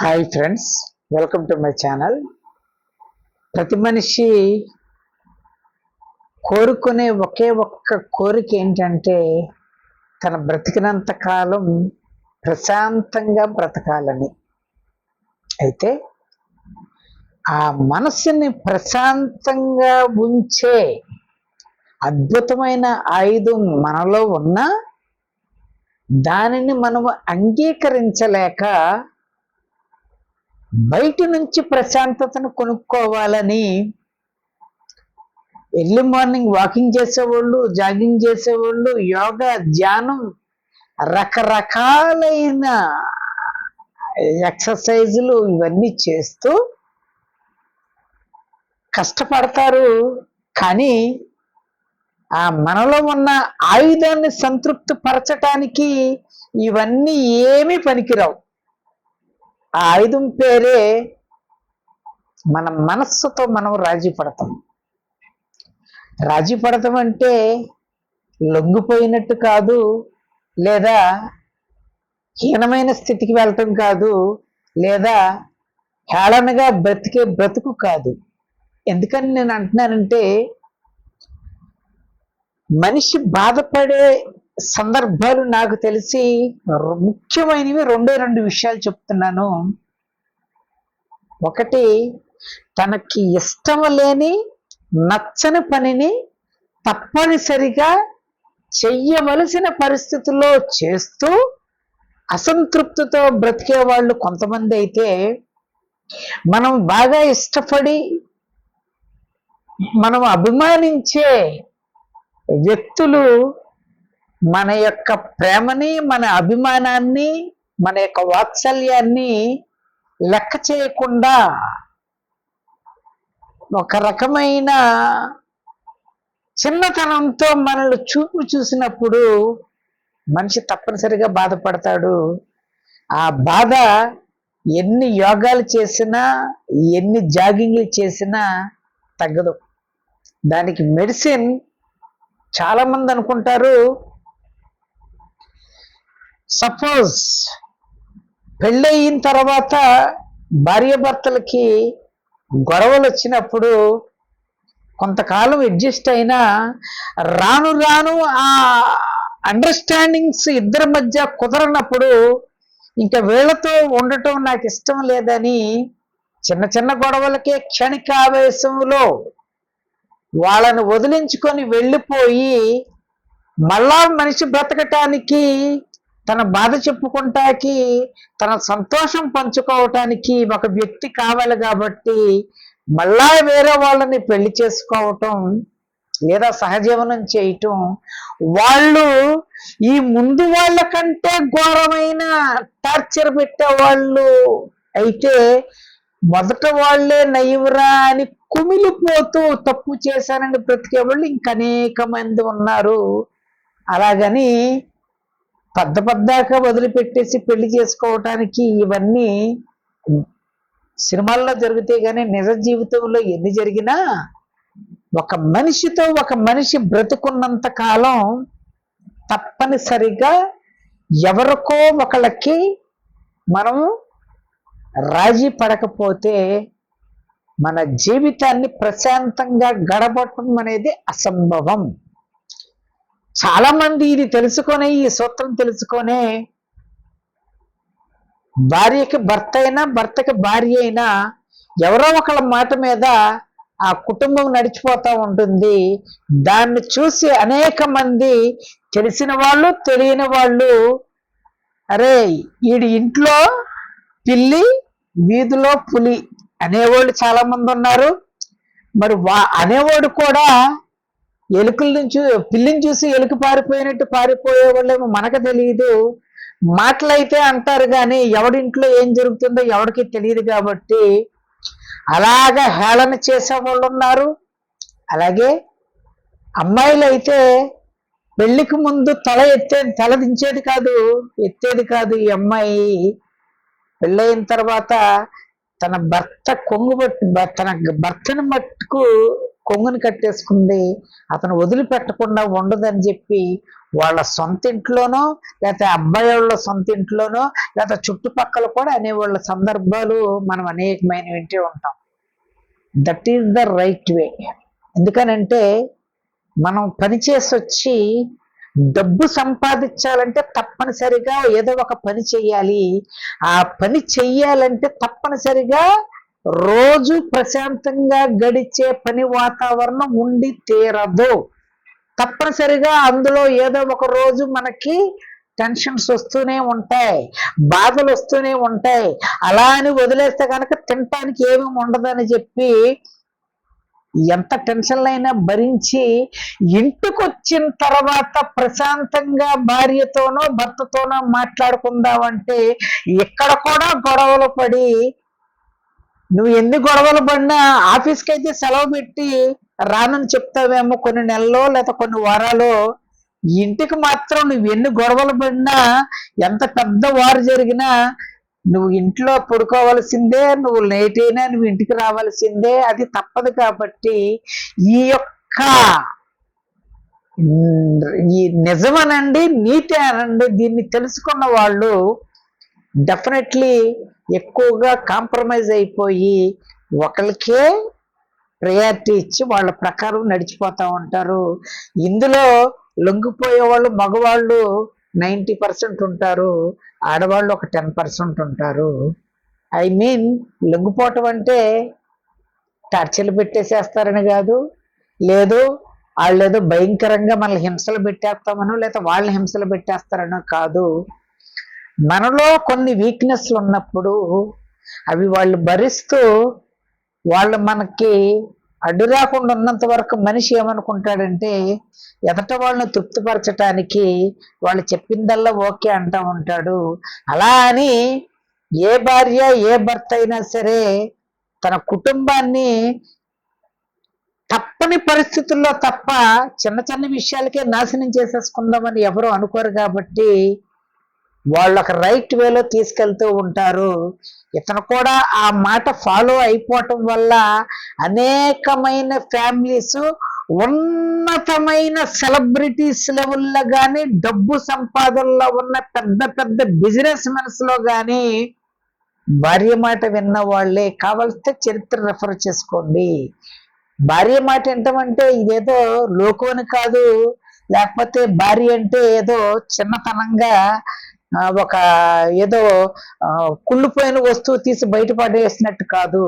Hi friends welcome to my channel ప్రతి మనిషి కోరుకునే ఒకే ఒక్క కోరిక ఏంటంటే తన బ్రతికినంత కాలం ప్రశాంతంగా బ్రతకాలని. అయితే ఆ మనసుని ప్రశాంతంగా ఉంచే అద్భుతమైన ఆయుధం మనలో ఉన్నా దానిని మనం అంగీకరించలేక బయట నుంచి ప్రశాంతతను కొనుక్కోవాలని ఎర్లీ మార్నింగ్ వాకింగ్ చేసేవాళ్ళు జాగింగ్ చేసేవాళ్ళు యోగా ధ్యానం రకరకాలైన ఎక్సర్సైజులు ఇవన్నీ చేస్తూ కష్టపడతారు. కానీ ఆ మనలో ఉన్న ఆయుధాన్ని సంతృప్తి పరచటానికి ఇవన్నీ ఏమీ పనికిరావు. ఆ ఆయుధం పేరే మన మనస్సుతో మనం రాజీ పడతాం. రాజీ పడతాం అంటే లొంగిపోయినట్టు కాదు లేదా హీనమైన స్థితికి వెళ్ళటం కాదు లేదా హేళనగా బ్రతికే బ్రతుకు కాదు. ఎందుకని నేను అంటున్నానంటే మనిషి బాధపడే సందర్భాలు నాకు తెలిసి ముఖ్యమైనవి రెండే రెండు విషయాలు చెప్తున్నాను. ఒకటి తనకి ఇష్టం లేని నచ్చని పనిని తప్పనిసరిగా చెయ్యవలసిన పరిస్థితుల్లో చేస్తూ అసంతృప్తితో బ్రతికే వాళ్ళు కొంతమంది అయితే మనం బాగా ఇష్టపడి మనం అభిమానించే వ్యక్తులు మన యొక్క ప్రేమని మన అభిమానాన్ని మన యొక్క వాత్సల్యాన్ని లెక్క చేయకుండా ఒక రకమైన చిన్నతనంతో మనల్ని చూపు చూసినప్పుడు మనిషి తప్పనిసరిగా బాధపడతాడు. ఆ బాధ ఎన్ని యోగాలు చేసినా ఎన్ని జాగింగ్లు చేసినా తగ్గదు. దానికి మెడిసిన్ చాలా మంది అనుకుంటారు సపోజ్ పెళ్ళయిన తర్వాత భార్యాభర్తలకి గొడవలు వచ్చినప్పుడు కొంతకాలం అడ్జస్ట్ అయినా రాను రాను ఆ అండర్స్టాండింగ్స్ ఇద్దరి మధ్య కుదరనప్పుడు ఇంకా వీళ్ళతో ఉండటం నాకు ఇష్టం లేదని చిన్న చిన్న గొడవలకే క్షణికావేశంలో వాళ్ళని వదిలించుకొని వెళ్ళిపోయి మళ్ళా మనిషి బ్రతకటానికి తన బాధ చెప్పుకుంటాకి తన సంతోషం పంచుకోవటానికి ఒక వ్యక్తి కావాలి కాబట్టి మళ్ళా వేరే వాళ్ళని పెళ్ళి చేసుకోవటం లేదా సహజీవనం చేయటం వాళ్ళు ఈ ముందు వాళ్ళ కంటే ఘోరమైన టార్చర్ పెట్టే వాళ్ళు అయితే మొదట వాళ్ళే నయ్యవరా అని కుమిలిపోతూ తప్పు చేశారని బ్రతికే వాళ్ళు ఇంకా అనేక మంది ఉన్నారు. అలాగని పెద్ద పెద్దాక వదిలిపెట్టేసి పెళ్ళి చేసుకోవటానికి ఇవన్నీ సినిమాల్లో జరిగితే కానీ నిజ జీవితంలో ఎన్ని జరిగినా ఒక మనిషితో ఒక మనిషి బ్రతుకున్నంత కాలం తప్పనిసరిగా ఎవరికో ఒకళ్ళకి మనం రాజీ పడకపోతే మన జీవితాన్ని ప్రశాంతంగా గడపటం అనేది అసంభవం. చాలా మంది ఇది తెలుసుకొని ఈ సూత్రం తెలుసుకొనే భార్యకి భర్త అయినా భర్తకి భార్య అయినా ఎవరో ఒకళ్ళ మాట మీద ఆ కుటుంబం నడిచిపోతూ ఉంటుంది. దాన్ని చూసి అనేక మంది తెలిసిన వాళ్ళు తెలియని వాళ్ళు అరే వీడి ఇంట్లో పిల్లి వీధిలో పులి అనేవాళ్ళు చాలా మంది ఉన్నారు. మరి వా అనేవాడు కూడా ఎలుకల నుంచి పిల్లిని చూసి ఎలుక పారిపోయినట్టు పారిపోయే వాళ్ళేమో మనకు తెలియదు మాటలైతే అంటారు కానీ ఎవడింట్లో ఏం జరుగుతుందో ఎవరికి తెలియదు కాబట్టి అలాగా హేళన చేసే వాళ్ళు ఉన్నారు. అలాగే అమ్మాయిలు అయితే పెళ్ళికి ముందు తల ఎత్తేది తల దించేది కాదు ఎత్తేది కాదు ఈ అమ్మాయి. పెళ్ళయిన తర్వాత తన భర్త కొంగు బట్టి తన భర్తను మట్టుకు కొంగుని కట్టేసుకుంది. అతను వదిలిపెట్టకుండా ఉండదని చెప్పి వాళ్ళ సొంత ఇంట్లోనో లేకపోతే అబ్బాయి వాళ్ళ సొంత ఇంట్లోనో లేకపోతే చుట్టుపక్కల కూడా అనేవాళ్ళ సందర్భాలు మనం అనేకమైన వింటూ ఉంటాం. That is the right way ఎందుకనంటే మనం పని చేసి వచ్చి డబ్బు సంపాదించాలంటే తప్పనిసరిగా ఏదో ఒక పని చేయాలి. ఆ పని చెయ్యాలంటే తప్పనిసరిగా రోజు ప్రశాంతంగా గడిచే పని వాతావరణం ఉండి తీరదు. తప్పనిసరిగా అందులో ఏదో ఒక రోజు మనకి టెన్షన్స్ వస్తూనే ఉంటాయి బాధలు వస్తూనే ఉంటాయి. అలా అని వదిలేస్తే కనుక తినటానికి ఏమీ ఉండదని చెప్పి ఎంత టెన్షన్లైనా భరించి ఇంటికి వచ్చిన తర్వాత ప్రశాంతంగా భార్యతోనో భర్తతోనో మాట్లాడుకుందామంటే ఇక్కడ కూడా గొడవలు పడి నువ్వు ఎన్ని గొడవలు పడినా ఆఫీస్కి అయితే సెలవు పెట్టి రానని చెప్తావేమో కొన్ని నెలలో లేదా కొన్ని వారాలు. ఇంటికి మాత్రం నువ్వు ఎన్ని గొడవలు పడినా ఎంత పెద్ద వారు జరిగినా నువ్వు ఇంట్లో పడుకోవాల్సిందే నువ్వు లేట్ అయినా నువ్వు ఇంటికి రావాల్సిందే అది తప్పదు కాబట్టి ఈ యొక్క ఈ నిజమనండి నీతి అనండి దీన్ని తెలుసుకున్న వాళ్ళు డెఫినెట్లీ ఎక్కువగా కాంప్రమైజ్ అయిపోయి ఒకరికే ప్రయారిటీ ఇచ్చి వాళ్ళ ప్రకారం నడిచిపోతూ ఉంటారు. ఇందులో లొంగిపోయే వాళ్ళు మగవాళ్ళు నైంటీ పర్సెంట్ ఉంటారు. ఆడవాళ్ళు ఒక టెన్ పర్సెంట్ ఉంటారు. ఐ మీన్ లొంగిపోవటం అంటే టార్చర్లు పెట్టేసేస్తారని కాదు. లేదు వాళ్ళు ఏదో భయంకరంగా మనల్ని హింసలు పెట్టేస్తామనో లేదా వాళ్ళని హింసలు పెట్టేస్తారనో కాదు. మనలో కొన్ని వీక్నెస్లు ఉన్నప్పుడు అవి వాళ్ళు భరిస్తూ వాళ్ళు మనకి అడ్డు రాకుండా ఉన్నంత వరకు మనిషి ఏమనుకుంటాడంటే ఎదట వాళ్ళని తృప్తిపరచటానికి వాళ్ళు చెప్పిందల్లా ఓకే అంటా ఉంటాడు. అలా అని ఏ భార్య ఏ భర్త అయినా సరే తన కుటుంబాన్ని తప్పని పరిస్థితుల్లో తప్ప చిన్న చిన్న విషయాలకే నాశనం చేసేసుకుందామని ఎవరు అనుకోరు కాబట్టి వాళ్ళు ఒక రైట్ వేలో తీసుకెళ్తూ ఉంటారు. ఇతను కూడా ఆ మాట ఫాలో అయిపోవటం వల్ల అనేకమైన ఫ్యామిలీస్ ఉన్నతమైన సెలబ్రిటీస్ లెవెల్లో కానీ డబ్బు సంపాదనలో ఉన్న పెద్ద పెద్ద బిజినెస్ మెన్స్లో కానీ భార్య మాట విన్న వాళ్ళే. కావలిస్తే చరిత్ర రెఫర్ చేసుకోండి. భార్య మాట వింటామంటే ఇదేదో లోకోని కాదు. లేకపోతే భార్య అంటే ఏదో చిన్నతనంగా ఒక ఏదో కుళ్ళిపోయిన వస్తువు తీసి బయటపడేసినట్టు కాదు.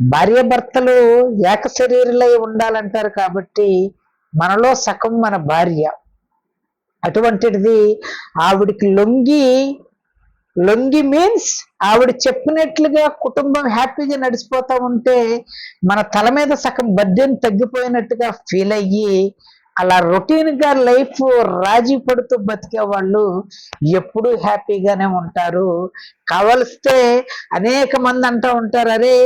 భార్య భర్తలు ఏక శరీరులై ఉండాలంటారు కాబట్టి మనలో సగం మన భార్య. అటువంటిది ఆవిడికి లొంగి లొంగి మీన్స్ ఆవిడ చెప్పినట్లుగా కుటుంబం హ్యాపీగా నడిచిపోతా ఉంటే మన తల మీద సగం బర్డెన్ తగ్గిపోయినట్టుగా ఫీల్ అయ్యి అలా రొటీన్గా లైఫ్ రాజీ పడుతూ బతికే వాళ్ళు ఎప్పుడూ హ్యాపీగానే ఉంటారు. కావలిస్తే అనేక మంది అంటూ ఉంటారు అరే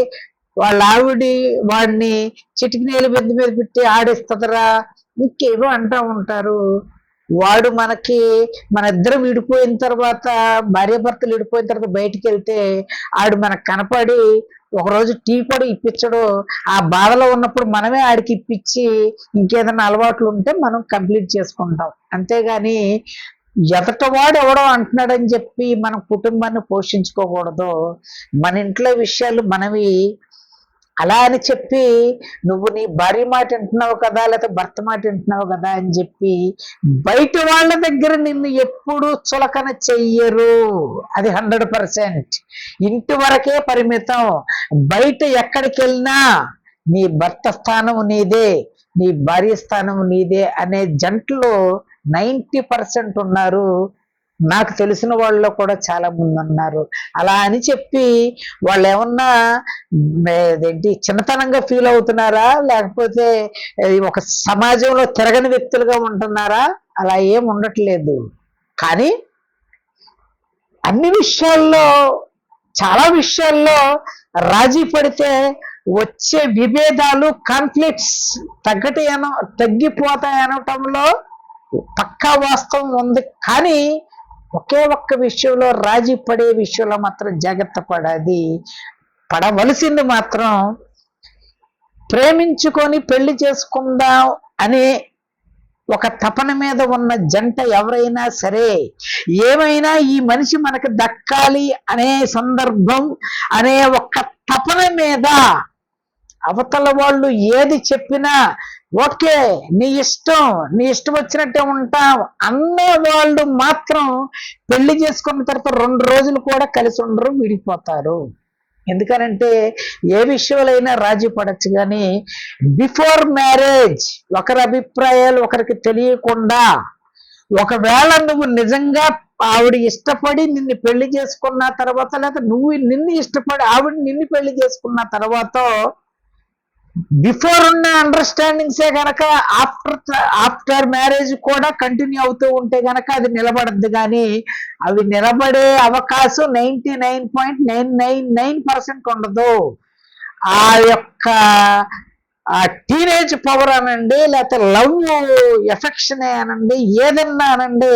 వాళ్ళ ఆవిడి వాడిని చిటికినేలు బెద్ద మీద పెట్టి ఆడిస్తుందరా? ఇంకేవో అంటూ ఉంటారు. వాడు మనకి మన ఇద్దరం విడిపోయిన తర్వాత భార్యాభర్తలు విడిపోయిన తర్వాత బయటికి వెళ్తే ఆడు మనకు కనపడి ఒకరోజు టీ కూడా ఇప్పించడు. ఆ బాధలో ఉన్నప్పుడు మనమే ఆడికి ఇప్పించి ఇంకేదైనా అలవాట్లు ఉంటే మనం కంప్లీట్ చేసుకుంటాం. అంతేగాని ఎదటవాడు ఎవడో అంటున్నాడని చెప్పి మన కుటుంబాన్ని పోషించుకోకూడదు. మన ఇంట్లో విషయాలు మనవి అలా అని చెప్పి నువ్వు నీ భార్య మాట వింటున్నావు కదా లేకపోతే భర్త మాట వింటున్నావు కదా అని చెప్పి బయట వాళ్ళ దగ్గర నిన్ను ఎప్పుడు చులకన చెయ్యరు. అది హండ్రెడ్ పర్సెంట్ ఇంటి వరకే పరిమితం. బయట ఎక్కడికి వెళ్ళినా నీ భర్త స్థానం నీదే నీ భార్య స్థానం నీదే అనే జంటలు నైంటీ పర్సెంట్ ఉన్నారు. నాకు తెలిసిన వాళ్ళలో కూడా చాలా మంది ఉన్నారు. అలా అని చెప్పి వాళ్ళు ఏమన్నా ఏంటి చిన్నతనంగా ఫీల్ అవుతున్నారా? లేకపోతే ఒక సమాజంలో తిరగని వ్యక్తులుగా ఉంటున్నారా? అలా ఏం ఉండట్లేదు. కానీ అన్ని విషయాల్లో చాలా విషయాల్లో రాజీ పడితే వచ్చే విభేదాలు కాన్ఫ్లిక్ట్స్ తగ్గటి అన తగ్గిపోతాయి అనటంలో పక్కా వాస్తవం ఉంది. కానీ ఒకే ఒక్క విషయంలో రాజీ పడే విషయంలో మాత్రం జాగ్రత్త పడాలి. పడవలసింది మాత్రం ప్రేమించుకొని పెళ్ళి చేసుకుందాం అనే ఒక తపన మీద ఉన్న జంట ఎవరైనా సరే ఏమైనా ఈ మనిషి మనకు దక్కాలి అనే సందర్భం అనే ఒక తపన మీద అవతల వాళ్ళు ఏది చెప్పినా ఓకే నీ ఇష్టం నీ ఇష్టం వచ్చినట్టే ఉంటాం అన్నే వాళ్ళు మాత్రం పెళ్ళి చేసుకున్న తర్వాత రెండు రోజులు కూడా కలిసి ఉండరు విడిపోతారు. ఎందుకనంటే ఏ విషయంలో రాజీ పడచ్చు కానీ బిఫోర్ మ్యారేజ్ ఒకరి అభిప్రాయాలు ఒకరికి తెలియకుండా ఒకవేళ నువ్వు నిజంగా ఆవిడ ఇష్టపడి నిన్ను పెళ్ళి చేసుకున్న తర్వాత లేదా నువ్వు నిన్ను ఇష్టపడి ఆవిడ నిన్ను పెళ్ళి చేసుకున్న తర్వాత బిఫోర్ ఉన్న అండర్స్టాండింగ్సే గనక ఆఫ్టర్ ఆఫ్టర్ మ్యారేజ్ కూడా కంటిన్యూ అవుతూ ఉంటే గనక అది నిలబడద్దు కానీ అవి నిలబడే అవకాశం ninety nine point nine nine nine percent ఉండదు. ఆ యొక్క ఆ టీనేజ్ పవర్ అనండి లేకపోతే లవ్ ఎఫెక్షన్ అనండి ఏదన్నా అనండి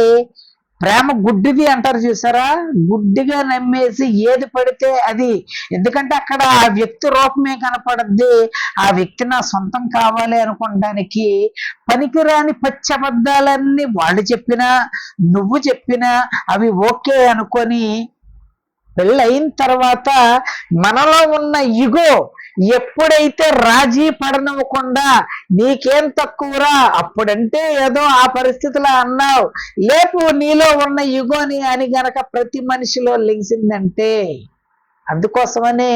ప్రేమ గుడ్డిది అంటారు చూసారా? గుడ్డిగా నమ్మేసి ఏది పడితే అది. ఎందుకంటే అక్కడ ఆ వ్యక్తి రూపమే కనపడద్ది. ఆ వ్యక్తి నా సొంతం కావాలి అనుకోవడానికి పనికిరాని పచ్చబద్దాలన్నీ వాళ్ళు చెప్పినా నువ్వు చెప్పినా అవి ఓకే అనుకొని పెళ్ళైన తర్వాత మనలో ఉన్న ఇగో ఎప్పుడైతే రాజీ పడనివ్వకుండా నీకేం తక్కువరా? అప్పుడంటే ఏదో ఆ పరిస్థితిలో అన్నావు. లేపు నీలో ఉన్న యుగోని అని గనక ప్రతి మనిషిలో లెగిసిందంటే అందుకోసమనే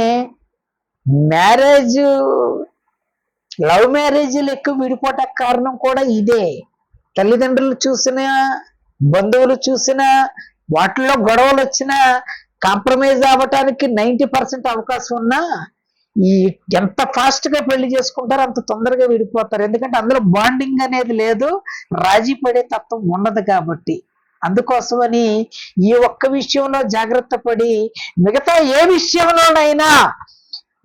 మ్యారేజ్ లవ్ మ్యారేజీలు ఎక్కువ విడిపోవటానికి కారణం కూడా ఇదే. తల్లిదండ్రులు చూసినా బంధువులు చూసినా వాటిల్లో గొడవలు వచ్చినా కాంప్రమైజ్ అవ్వటానికి నైంటీ పర్సెంట్ అవకాశం ఉన్నా ఈ ఎంత ఫాస్ట్గా పెళ్ళి చేసుకుంటారో అంత తొందరగా విడిపోతారు. ఎందుకంటే అందులో బాండింగ్ అనేది లేదు రాజీ పడే తత్వం ఉండదు కాబట్టి. అందుకోసమని ఈ ఒక్క విషయంలో జాగ్రత్త పడి మిగతా ఏ విషయంలోనైనా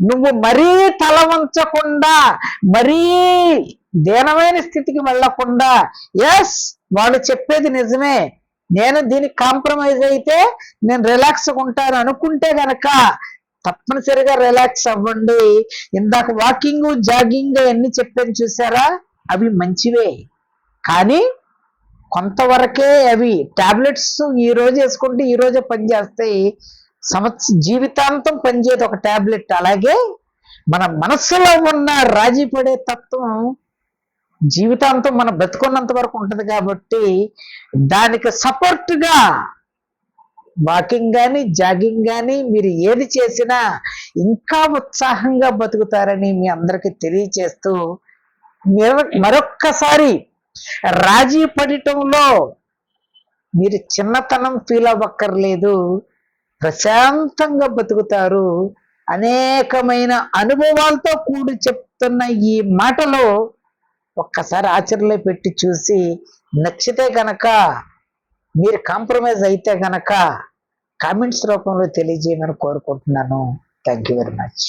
నువ్వు మరీ తల వంచకుండా మరీ దీనమైన స్థితికి వెళ్ళకుండా ఎస్ వాళ్ళు చెప్పేది నిజమే. నేను దీనికి కాంప్రమైజ్ అయితే నేను రిలాక్స్గా ఉంటాను అనుకుంటే గనక తప్పనిసరిగా రిలాక్స్ అవ్వండి. ఇందాక వాకింగ్ జాగింగ్ అన్ని చెప్పాను చూసారా? అవి మంచివే. కానీ కొంతవరకే అవి టాబ్లెట్స్ ఈ రోజు వేసుకుంటే ఈ రోజే పనిచేస్తాయి సంవత్సర జీవితాంతం పనిచేయదు ఒక టాబ్లెట్ అలాగే మన మనస్సులో ఉన్న రాజీ పడే తత్వం జీవితాంతం మనం బ్రతుకున్నంత వరకు ఉంటుంది కాబట్టి దానికి సపోర్ట్గా వాకింగ్ కానీ జాగింగ్ కానీ మీరు ఏది చేసినా ఇంకా ఉత్సాహంగా బతుకుతారని మీ అందరికి తెలియచేస్తూ మీరు- మరొక్కసారి రాజీ పడటంలో మీరు చిన్నతనం ఫీల్ అవ్వక్కర్లేదు. ప్రశాంతంగా బతుకుతారు. అనేకమైన అనుభవాలతో కూడి చెప్తున్న ఈ మాటలో ఒక్కసారి ఆచరణలో పెట్టి చూసి నచ్చితే కనుక మీరు కాంప్రమైజ్ అయితే గనక కామెంట్స్ రూపంలో తెలియజేయమని కోరుకుంటున్నాను. Thank you very much